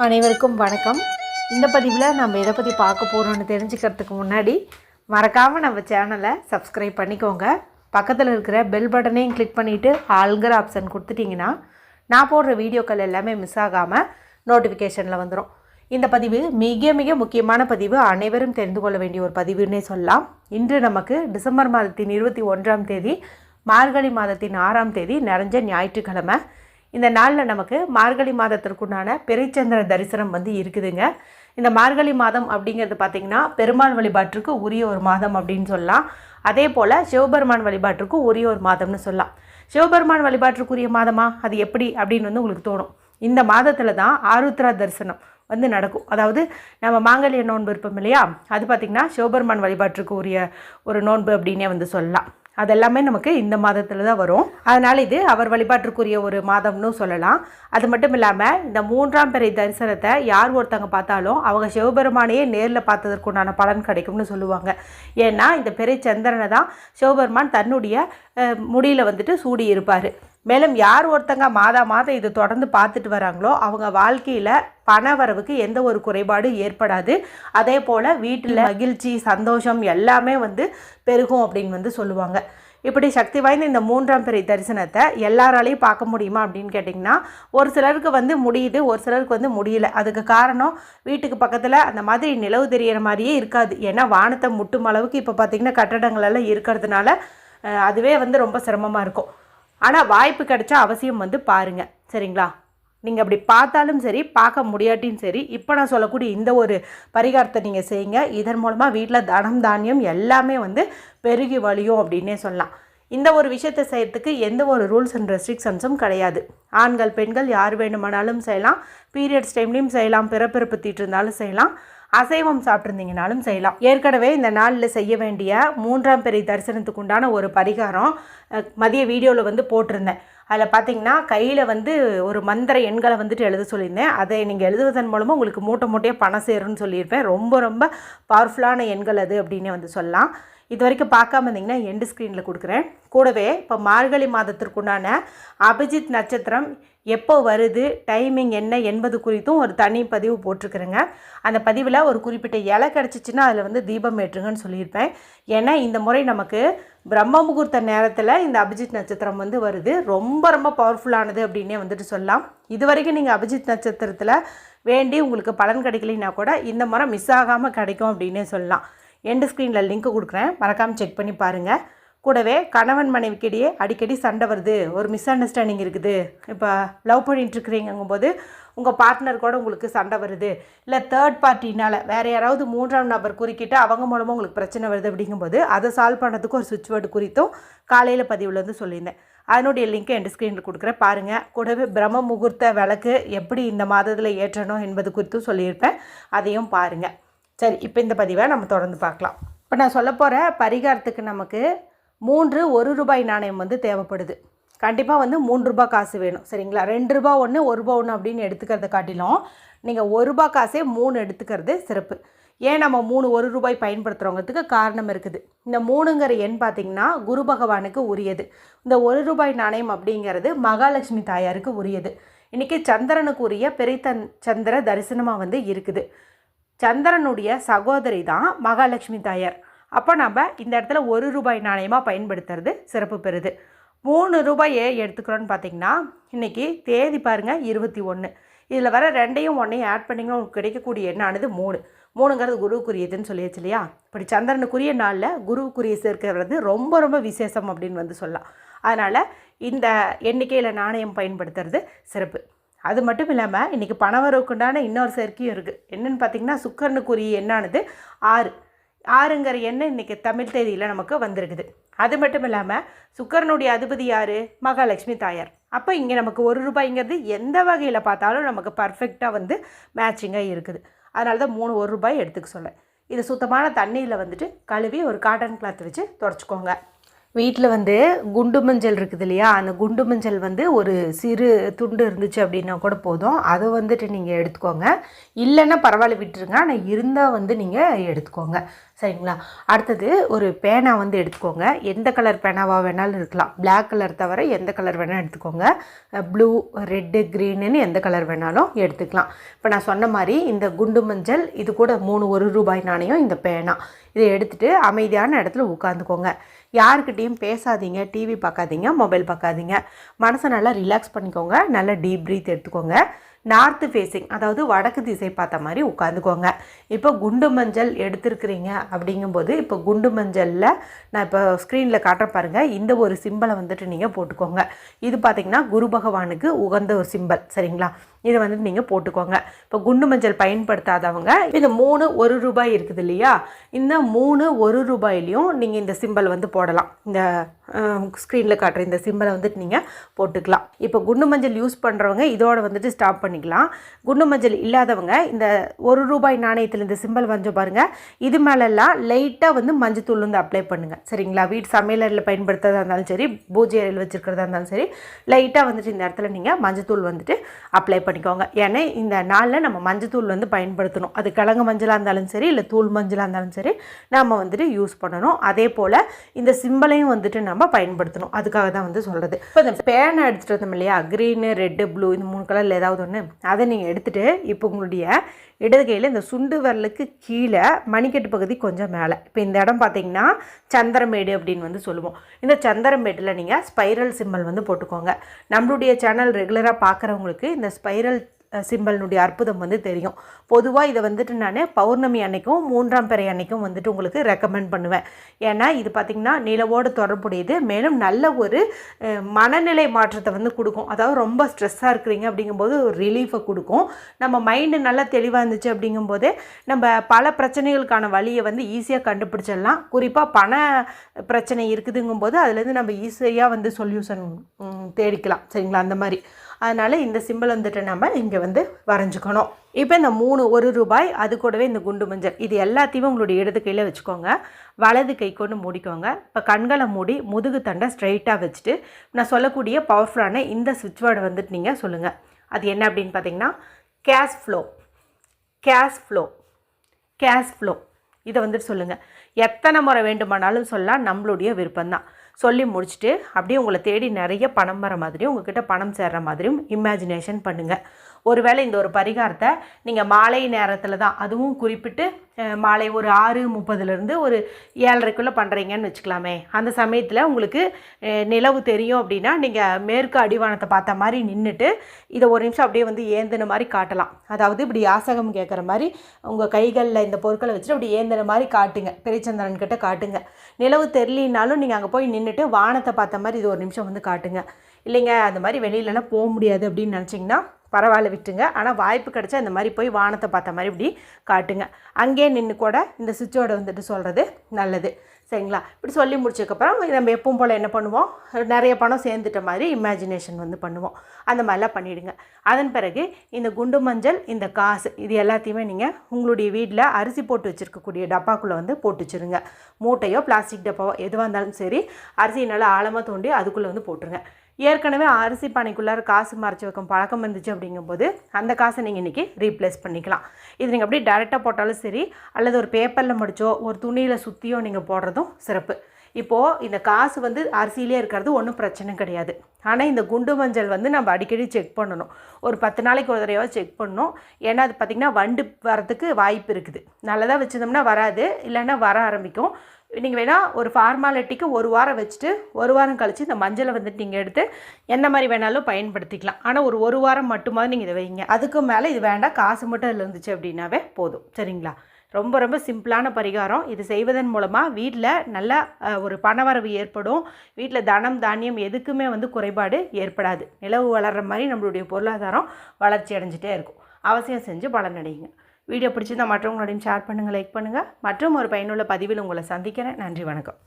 அனைவருக்கும் வணக்கம். இந்த பதிவில் நம்ம எதை பற்றி பார்க்க போகிறோம்னு தெரிஞ்சுக்கிறதுக்கு முன்னாடி மறக்காமல் நம்ம சேனலை சப்ஸ்கிரைப் பண்ணிக்கோங்க. பக்கத்தில் இருக்கிற பெல் பட்டனையும் கிளிக் பண்ணிவிட்டு ஆளுங்கிற ஆப்ஷன் கொடுத்துட்டிங்கன்னா நான் போடுற வீடியோக்கள் எல்லாமே மிஸ் ஆகாமல் நோட்டிஃபிகேஷனில் வந்துடும் இந்த பதிவு மிக மிக முக்கியமான பதிவு. அனைவரும் தெரிந்து கொள்ள வேண்டிய ஒரு பதிவுன்னே சொல்லலாம். இன்று நமக்கு டிசம்பர் மாதத்தின் இருபத்தி ஒன்றாம் தேதி மார்கழி மாதத்தின் ஆறாம் தேதி நிறைஞ்ச ஞாயிற்றுக்கிழமை. இந்த நாளில் நமக்கு மார்கழி மாதத்திற்குண்டான பெருச்சந்திர தரிசனம் வந்து இருக்குதுங்க. இந்த மார்கழி மாதம் அப்படிங்கிறது பார்த்திங்கன்னா பெருமாள் வழிபாட்டிற்கு உரிய ஒரு மாதம் அப்படின்னு சொல்லலாம். அதே போல் சிவபெருமான் வழிபாட்டிற்கு உரிய ஒரு மாதம்னு சொல்லலாம். சிவபெருமான் வழிபாட்டிற்குரிய மாதமா? அது எப்படி அப்படின்னு வந்து உங்களுக்கு தோணும். இந்த மாதத்தில் தான் ஆருத்ரா தரிசனம் வந்து நடக்கும். அதாவது நம்ம மாங்கல்ய நோன்பு இருப்போம் இல்லையா? அது பார்த்திங்கன்னா சிவபெருமான் வழிபாட்டிற்கு உரிய ஒரு நோன்பு அப்படின்னே வந்து சொல்லலாம். அதெல்லாமே நமக்கு இந்த மாதத்தில் தான் வரும். அதனால் இது அவர் வழிபாட்டிற்குரிய ஒரு மாதம்னு சொல்லலாம். அது மட்டும் இல்லாமல் இந்த மூன்றாம் பிறை தரிசனத்தை யார் ஒருத்தவங்க பார்த்தாலும் அவங்க சிவபெருமானையே நேரில் பார்த்ததற்குண்டான பலன் கிடைக்கும்னு சொல்லுவாங்க. ஏன்னா இந்த பிறை சந்திரனை தான் சிவபெருமான் தன்னுடைய முடியில் வந்துட்டு சூடி இருப்பார் மேலும் யார் ஒருத்தங்க மாதா மாதம் இது தொடர்ந்து பார்த்துட்டு வராங்களோ அவங்க வாழ்க்கையில் பண வரவுக்கு எந்த ஒரு குறைபாடும் ஏற்படாது. அதே போல் வீட்டில் மகிழ்ச்சி சந்தோஷம் எல்லாமே வந்து பெருகும் அப்படின்னு வந்து சொல்லுவாங்க. இப்படி சக்தி வாய்ந்த இந்த மூன்றாம் பிறை தரிசனத்தை எல்லாராலையும் பார்க்க முடியுமா அப்படின்னு கேட்டிங்கன்னா ஒரு சிலருக்கு வந்து முடியுது ஒரு சிலருக்கு வந்து முடியல. அதுக்கு காரணம் வீட்டுக்கு பக்கத்தில் அந்த மாதிரி நிலவு தெரிகிற மாதிரியே இருக்காது. ஏன்னா வானத்தை முட்டும் அளவுக்கு இப்போ பார்த்திங்கன்னா கட்டடங்கள் எல்லாம் இருக்கிறதுனால அதுவே வந்து ரொம்ப சிரமமாக இருக்கும். ஆனால் வாய்ப்பு கிடைச்சா அவசியம் வந்து பாருங்கள் சரிங்களா? நீங்கள் அப்படி பார்த்தாலும் சரி பார்க்க முடியாட்டியும் சரி இப்போ நான் சொல்லக்கூடிய இந்த ஒரு பரிகாரத்தை நீங்கள் செய்யுங்க. இதன் மூலமாக வீட்டில் தனம் தானியம் எல்லாமே வந்து பெருகி வழியும் அப்படின்னே சொல்லலாம். இந்த ஒரு விஷயத்தை செய்கிறதுக்கு எந்த ஒரு ரூல்ஸ் அண்ட் ரெஸ்ட்ரிக்ஷன்ஸும் கிடையாது. ஆண்கள் பெண்கள் யார் வேணுமானாலும் செய்யலாம். பீரியட்ஸ் டைம்லேயும் செய்யலாம். பிறப்பிறப்பு தீட்டிருந்தாலும் செய்யலாம். அசைவம் சாப்பிட்ருந்தீங்கனாலும் செய்யலாம். ஏற்கனவே இந்த நாளில் செய்ய வேண்டிய மூன்றாம் பெரிய தரிசனத்துக்கு உண்டான ஒரு பரிகாரம் மதிய வீடியோவில் வந்து போட்டிருந்தேன். அதில் பார்த்தீங்கன்னா கையில் வந்து ஒரு மந்திர எண்களை வந்துட்டு எழுத சொல்லியிருந்தேன். அதை நீங்கள் எழுதுவதன் மூலமாக உங்களுக்கு மூட்டை மூட்டையாக பணம் சேரும்னு சொல்லியிருப்பேன். ரொம்ப ரொம்ப பவர்ஃபுல்லான எண்கள் அது அப்படின்னு வந்து சொல்லலாம். இது வரைக்கும் பார்க்காம இருந்தீங்கன்னா எண்டு ஸ்க்ரீனில் கொடுக்குறேன். கூடவே இப்போ மார்கழி மாதத்திற்குண்டான அபிஜித் நட்சத்திரம் எப்போ வருது டைமிங் என்ன என்பது குறித்தும் ஒரு தனி பதிவு போட்டிருக்கிறேங்க. அந்த பதிவில் ஒரு குறிப்பிட்ட இலை கிடச்சிச்சின்னா அதில் வந்து தீபம் ஏற்றுங்கன்னு சொல்லியிருப்பேன். ஏன்னா இந்த முறை நமக்கு பிரம்ம முகூர்த்த நேரத்தில் இந்த அபிஜித் நட்சத்திரம் வந்து வருது. ரொம்ப ரொம்ப பவர்ஃபுல்லானது அப்படின்னே வந்துட்டு சொல்லலாம். இது வரைக்கும் நீங்கள் அபிஜித் நட்சத்திரத்தில் வேண்டி உங்களுக்கு பலன் கிடைக்கலைன்னா கூட இந்த முறை மிஸ் ஆகாமல் கிடைக்கும் அப்படின்னே சொல்லலாம். எண்டு ஸ்க்ரீனில் லிங்க் கொடுக்குறேன். மறக்காமல் செக் பண்ணி பாருங்கள் கூடவே கணவன் மனைவிக்கிடையே அடிக்கடி சண்டை வருது. ஒரு மிஸ் அண்டர்ஸ்டாண்டிங் இருக்குது. இப்போ லவ் பண்ணிட்டுருக்கிறீங்கும்போது உங்கள் பார்ட்னர் கூட உங்களுக்கு சண்டை வருது. இல்லை தேர்ட் பார்ட்டினால் வேறு யாராவது மூன்றாம் நபர் குறுக்கிட்டு அவங்க மூலமாக உங்களுக்கு பிரச்சனை வருது அப்படிங்கும்போது அதை சால்வ் பண்ணுறதுக்கு ஒரு சுவிட்ச் வேர்டு குறித்தும் காலையில் பதிவில் வந்து சொல்லியிருந்தேன். அதனுடைய லிங்க்கை என் ஸ்க்ரீனில் கொடுக்குறேன். பாருங்கள் கூடவே பிரம்ம முகூர்த்த விளக்கு எப்படி இந்த மாதத்தில் ஏற்றணும் என்பது குறித்தும் சொல்லியிருப்பேன். அதையும் பாருங்கள் சரி இப்போ இந்த பதிவை நம்ம தொடர்ந்து பார்க்கலாம். இப்போ நான் சொல்ல போகிற பரிகாரத்துக்கு நமக்கு மூன்று ஒரு ரூபாய் நாணயம் வந்து தேவைப்படுது. கண்டிப்பாக வந்து மூன்று ரூபாய் காசு வேணும். சரிங்களா? ரெண்டு ரூபா ஒன்று ஒரு ரூபா ஒன்று அப்படின்னு எடுத்துக்கிறத காட்டிலும் நீங்கள் ஒரு ரூபாய் காசே மூணு எடுத்துக்கிறது சிறப்பு. ஏன் நம்ம மூணு ஒரு ரூபாய் பயன்படுத்துகிறவங்கிறதுக்கு காரணம் இருக்குது. இந்த மூணுங்கிற எண் பார்த்திங்கன்னா குரு பகவானுக்கு உரியது. இந்த ஒரு ரூபாய் நாணயம் அப்படிங்கிறது மகாலட்சுமி தாயாருக்கு உரியது. இன்றைக்கி சந்திரனுக்கு உரிய பெரித்தன் சந்திர தரிசனமாக வந்து இருக்குது. சந்திரனுடைய சகோதரி தான் மகாலட்சுமி தாயார். அப்போ நம்ம இந்த இடத்துல ஒரு ரூபாய் நாணயமாக பயன்படுத்துறது சிறப்பு பெறுது. மூணு ரூபாய் எடுத்துக்கிறோன்னு பார்த்தீங்கன்னா இன்றைக்கி தேதி பாருங்கள் இருபத்தி ஒன்று இதில் வர ரெண்டையும் ஒன்றையும் ஆட் பண்ணிங்கன்னா உங்களுக்கு கிடைக்கக்கூடிய எண்ணானது மூணு. மூணுங்கிறது குருவுக்குரியதுன்னு சொல்லியாச்சு இல்லையா? இப்படி சந்திரனுக்குரிய நாளில் குருவுக்குரிய சேர்க்கிறது ரொம்ப ரொம்ப விசேஷம் அப்படின்னு வந்து சொல்லலாம். அதனால் இந்த எண்ணிக்கையில் நாணயம் பயன்படுத்துறது சிறப்பு. அது மட்டும் இல்லாமல் இன்றைக்கி பணவரவுக்குண்டான இன்னொரு சேர்க்கையும் இருக்குது என்னென்னு பார்த்தீங்கன்னா சுக்கரனுக்குரிய எண்ணானது ஆறு. ஆறுங்கிற எண்ணம் இன்றைக்கி தமிழ் தேதியில் நமக்கு வந்திருக்குது. அது மட்டும் இல்லாமல் சுக்கரனுடைய அதிபதி யார்? மகாலட்சுமி தாயார். அப்போ இங்கே நமக்கு ஒரு ரூபாய்ங்கிறது எந்த வகையில் பார்த்தாலும் நமக்கு பர்ஃபெக்டாக வந்து மேட்சிங்காக இருக்குது. அதனால தான் மூணு ஒரு ரூபாய் எடுத்துக்க சொல்ல இது சுத்தமான தண்ணியில் வந்துட்டு கழுவி ஒரு காட்டன் கிளாத் வச்சு தொடச்சிக்கோங்க. வீட்டில் வந்து குண்டு மஞ்சள் இருக்குது இல்லையா? அந்த குண்டு மஞ்சள் வந்து ஒரு சிறு துண்டு இருந்துச்சு அப்படின்னா கூட போதும். அதை வந்துட்டு நீங்கள் எடுத்துக்கோங்க. இல்லைன்னா பரவாயில்ல விட்டுருங்க. ஆனால் இருந்தால் வந்து நீங்கள் எடுத்துக்கோங்க. சரிங்களா? அடுத்தது ஒரு பேனா வந்து எடுத்துக்கோங்க. எந்த கலர் பேனாவாக வேணாலும் இருக்கலாம். பிளாக் கலர் தவிர எந்த கலர் வேணால் எடுத்துக்கோங்க. ப்ளூ ரெட்டு க்ரீனுன்னு எந்த கலர் வேணாலும் எடுத்துக்கலாம். இப்போ நான் சொன்ன மாதிரி இந்த குண்டு மஞ்சள் இது கூட மூணு ஒரு ரூபாய் நாணயம் இந்த பேனா. இதை எடுத்துகிட்டு அமைதியான இடத்துல உட்காந்துக்கோங்க யாருக்கிட்டேயும் பேசாதீங்க டிவி பார்க்காதீங்க மொபைல் பார்க்காதீங்க. மனசை நல்லா ரிலாக்ஸ் பண்ணிக்கோங்க. நல்லா டீப் ப்ரீத் எடுத்துக்கோங்க. நார்த்து ஃபேஸிங் அதாவது வடக்கு திசை பார்த்த மாதிரி உட்காந்துக்கோங்க இப்போ குண்டு மஞ்சள் எடுத்திருக்கிறீங்க அப்படிங்கும்போது இப்போ குண்டு மஞ்சளில் நான் இப்போ ஸ்க்ரீனில் காட்டுறேன் பாருங்கள் இந்த ஒரு சிம்பலை வந்துட்டு நீங்கள் போட்டுக்கோங்க. இது பார்த்திங்கன்னா குரு பகவானுக்கு உகந்த ஒரு சிம்பல் சரிங்களா? இதை வந்து நீங்கள் போட்டுக்கோங்க. இப்போ குண்டு மஞ்சள் பயன்படுத்தாதவங்க இந்த மூணு ஒரு ரூபாய் இருக்குது இல்லையா? இந்த மூணு ஒரு ரூபாயிலையும் நீங்கள் இந்த சிம்பல் வந்து போடலாம். இந்த ஸ்க்ரீனில் காட்டுற இந்த சிம்பலை வந்துட்டு நீங்கள் போட்டுக்கலாம். இப்போ குண்டு மஞ்சள் யூஸ் பண்ணுறவங்க இதோட வந்துட்டு ஸ்டாப் பண்ணிக்கலாம். குண்டு மஞ்சள் இல்லாதவங்க இந்த ஒரு ரூபாய் நாணயத்தில் இந்த சிம்பல் வந்து பாருங்கள் இது மேலெல்லாம் லைட்டாக வந்து மஞ்சத்தூள் வந்து அப்ளை பண்ணுங்கள் சரிங்களா? வீட்டு சமையலரில் பயன்படுத்துறதா இருந்தாலும் சரி பூஜை அறையில் வச்சுருக்கிறதா இருந்தாலும் சரி லைட்டாக வந்துட்டு இந்த இடத்துல நீங்கள் மஞ்சத்தூள் வந்துட்டு அப்ளை பண்ணிக்கோங்க. ஏன்னா இந்த நாளில் நம்ம மஞ்சத்தூள் வந்து பயன்படுத்தணும். அது கிழங்கு மஞ்சளாக இருந்தாலும் சரி இல்லை தூள் மஞ்சளாக இருந்தாலும் சரி நம்ம வந்துட்டு யூஸ் பண்ணணும். அதே போல் இந்த சிம்பலையும் வந்துட்டு நம்ம பயன்படுத்தணும். அதுக்காக தான் வந்து சொல்கிறது இப்போ இந்த பேனை எடுத்துகிட்டு வந்தோம் இல்லையா? க்ரீனு ரெட்டு ப்ளூ இந்த மூணு கலரில் ஏதாவது ஒன்று அதை நீங்கள் எடுத்துகிட்டு இப்போ உங்களுடைய இடது கையில் இந்த சுண்டு விரலுக்கு கீழே மணிக்கட்டு பகுதி கொஞ்சம் மேலே. இப்போ இந்த இடம் பார்த்தீங்கன்னா சந்திரமேடு அப்படின்னு வந்து சொல்லுவோம். இந்த சந்திரமேட்டில் நீங்கள் ஸ்பைரல் சிம்பல் வந்து போட்டுக்கோங்க. நம்மளுடைய சேனல் ரெகுலராக பார்க்குறவங்களுக்கு இந்த ஸ்பைரல் சிம்பலினுடைய அற்புதம் வந்து தெரியும். பொதுவாக இதை வந்துட்டு நான் பௌர்ணமி அன்னைக்கும் மூன்றாம் பிறை அன்னைக்கும் வந்துட்டு உங்களுக்கு ரெக்கமெண்ட் பண்ணுவேன். ஏன்னா இது பார்த்திங்கன்னா நிலவோடு தொடர்புடையது. மேலும் நல்ல ஒரு மனநிலை மாற்றத்தை வந்து கொடுக்கும். அதாவது ரொம்ப ஸ்ட்ரெஸ்ஸாக இருக்கிறீங்க அப்படிங்கும்போது ஒரு ரிலீஃபை கொடுக்கும். நம்ம மைண்டு நல்லா தெளிவாக இருந்துச்சு அப்படிங்கும்போது நம்ம பல பிரச்சனைகளுக்கான வழியை வந்து ஈஸியாக கண்டுபிடிச்சிடலாம். குறிப்பாக பண பிரச்சனை இருக்குதுங்கும்போது அதுலேருந்து நம்ம ஈஸியாக வந்து சொல்யூஷன் தேடிக்கலாம். சரிங்களா? அந்த மாதிரி. அதனால் இந்த சிம்பிள் வந்துட்டு நம்ம இங்கே வந்து வரைஞ்சிக்கணும். இப்போ இந்த மூணு ஒரு ரூபாய் அது கூடவே இந்த குண்டு மஞ்சள் இது எல்லாத்தையுமே உங்களுடைய இடது கையில் வச்சுக்கோங்க. வலது கை கொண்டு மூடிக்கோங்க. இப்போ கண்களை மூடி முதுகு தண்டை ஸ்ட்ரைட்டாக வச்சுட்டு நான் சொல்லக்கூடிய பவர்ஃபுல்லான இந்த சுவிட்ச் வேர்டை வந்துட்டு நீங்கள் சொல்லுங்கள் அது என்ன அப்படின்னு பார்த்தீங்கன்னா cash flow cash flow cash flow இதை வந்துட்டு சொல்லுங்கள் எத்தனை முறை வேண்டுமானாலும் சொல்லலாம் நம்மளுடைய விருப்பம்தான். சொல்லி முடிச்சுட்டு அப்படியே உங்களை தேடி நிறைய பணம் வர மாதிரியும் உங்ககிட்ட பணம் சேர்ற மாதிரியும் இமேஜினேஷன் பண்ணுங்கள் ஒருவேளை இந்த ஒரு பரிகாரத்தை நீங்கள் மாலை நேரத்தில் தான் அதுவும் குறிப்பிட்டு மாலை ஒரு ஆறு முப்பதுலேருந்து ஒரு ஏழரைக்குள்ளே பண்ணுறீங்கன்னு வச்சுக்கலாமே. அந்த சமயத்தில் உங்களுக்கு நிலவு தெரியும் அப்படின்னா நீங்கள் மேற்கு அடிவானத்தை பார்த்த மாதிரி நின்றுட்டு இதை ஒரு நிமிஷம் அப்படியே வந்து ஏந்தின மாதிரி காட்டலாம். அதாவது இப்படி யாசகம் கேட்குற மாதிரி உங்கள் கைகளில் இந்த பொருட்களை வச்சுட்டு அப்படி ஏந்தின மாதிரி காட்டுங்க. பெரியச்சந்திரன் கிட்ட காட்டுங்க. நிலவு தெரியலினாலும் நீங்கள் அங்கே போய் நின்று நின்றுட்டு வானத்தை பார்த்த மாதிரி இது ஒரு நிமிஷம் வந்து காட்டுங்க. இல்லைங்க அந்த மாதிரி வெளியிலலாம் போக முடியாது அப்படின்னு நினச்சிங்கன்னா பரவாயில்ல விட்டுங்க ஆனால் வாய்ப்பு கிடைச்சா இந்த மாதிரி போய் வானத்தை பார்த்த மாதிரி இப்படி காட்டுங்க. அங்கேயே நின்று கூட இந்த சுவிட்சோட வந்துட்டு சொல்கிறது நல்லது. சரிங்களா? இப்படி சொல்லி முடிச்சதுக்கப்புறம் நம்ம எப்பவும் போல் என்ன பண்ணுவோம்? நிறைய பணம் சேர்ந்துட்ட மாதிரி இமேஜினேஷன் வந்து பண்ணுவோம். அந்த மாதிரிலாம் பண்ணிவிடுங்க அதன் பிறகு இந்த குண்டு மஞ்சள் இந்த காசு இது எல்லாத்தையுமே நீங்கள் உங்களுடைய வீட்டில் அரிசி போட்டு வச்சுருக்கக்கூடிய டப்பாக்குள்ளே வந்து போட்டு வச்சுருங்க. மூட்டையோ பிளாஸ்டிக் டப்பாவோ எதுவாக இருந்தாலும் சரி அரிசி நல்லா ஆழமாக தோண்டி அதுக்குள்ளே வந்து போட்டுருங்க. ஏற்கனவே அரிசி பானைக்குள்ளார காசு மறைச்சி வைக்கும் பழக்கம் இருந்துச்சு அப்படிங்கும்போது அந்த காசை நீங்கள் இன்றைக்கி ரீப்ளேஸ் பண்ணிக்கலாம். இது நீங்கள் அப்படியே டேரெக்டாக போட்டாலும் சரி அல்லது ஒரு பேப்பரில் முடிச்சோ ஒரு துணியில் சுற்றியோ நீங்கள் போடுறதும் சிறப்பு. இப்போது இந்த காசு வந்து அரிசியிலே இருக்கிறது ஒன்றும் பிரச்சனை கிடையாது. ஆனால் இந்த குண்டு மஞ்சள் வந்து நம்ம அடிக்கடி செக் பண்ணணும். ஒரு பத்து நாளைக்கு ஒரு தடவையாவது செக் பண்ணணும். ஏன்னா அது பார்த்திங்கன்னா வண்டு வரதுக்கு வாய்ப்பு இருக்குது. நல்லதாக வச்சுருந்தோம்னா வராது. இல்லைன்னா வர ஆரம்பிக்கும். நீங்கள் வேணால் ஒரு ஃபார்மாலிட்டிக்கு ஒரு வாரம் வச்சுட்டு ஒரு வாரம் கழித்து இந்த மஞ்சளை வந்துட்டு நீங்கள் எடுத்து என்ன மாதிரி வேணாலும் பயன்படுத்திக்கலாம். ஆனால் ஒரு ஒரு வாரம் மட்டுமாவது நீங்கள் இதை வைங்க. அதுக்கு மேலே இது வேண்டாம். காசு மட்டும் அதில் இருந்துச்சு அப்படின்னாவே போதும். சரிங்களா? ரொம்ப ரொம்ப சிம்பிளான பரிகாரம். இது செய்வதன் மூலமாக வீட்டில் நல்ல ஒரு பணவரவு ஏற்படும். வீட்டில் தனம் தானியம் எதுக்குமே வந்து குறைபாடு ஏற்படாது. நிலவு வளர்கிற மாதிரி நம்மளுடைய பொருளாதாரம் வளர்ச்சி அடைஞ்சிட்டே இருக்கும். அவசியம் செஞ்சு பலனடையுங்க வீடியோ பிடிச்சிருந்தா மற்றவங்களோடையும் ஷேர் பண்ணுங்கள் லைக் பண்ணுங்கள் மற்றும் ஒரு பயனுள்ள பதிவில் உங்களை சந்திக்கிறேன். நன்றி வணக்கம்.